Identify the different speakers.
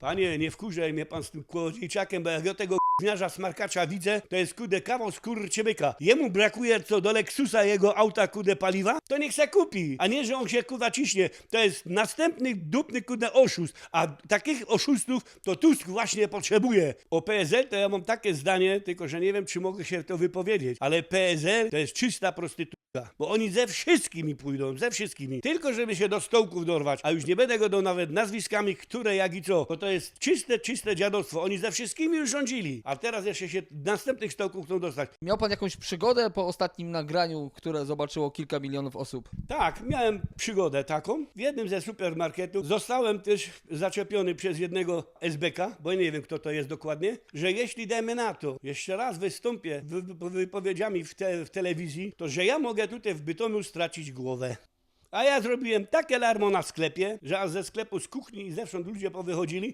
Speaker 1: Panie, nie wkurzaj mnie pan z tym kłodziejczakiem, bo jak ja tego gniarza smarkacza widzę, to jest kudę kawał skurczybyka. Jemu brakuje co do Lexusa jego auta kudę paliwa, to niech se kupi, a nie, że on się kuda ciśnie. To jest następny dupny kudę oszust, a takich oszustów to Tusk właśnie potrzebuje. O PSL to ja mam takie zdanie, tylko że nie wiem, czy mogę się to wypowiedzieć, ale PSL to jest czysta prostytucja. Bo oni ze wszystkimi pójdą, ze wszystkimi. Tylko żeby się do stołków dorwać, a już nie będę go do nawet nazwiskami, które jak i co. Bo to jest czyste, czyste dziadostwo. Oni ze wszystkimi już rządzili. A teraz jeszcze się następnych stołków chcą dostać.
Speaker 2: Miał pan jakąś przygodę po ostatnim nagraniu, które zobaczyło kilka milionów osób?
Speaker 1: Tak, miałem przygodę taką. W jednym ze supermarketów zostałem też zaczepiony przez jednego SBK, bo nie wiem kto to jest dokładnie, że jeśli damy na to, jeszcze raz wystąpię wy- wy- wypowiedziami w, te, w telewizji, to że ja mogę tutaj w Bytomiu stracić głowę. A ja zrobiłem takie larmo na sklepie, że aż ze sklepu, z kuchni i zewsząd ludzie powychodzili,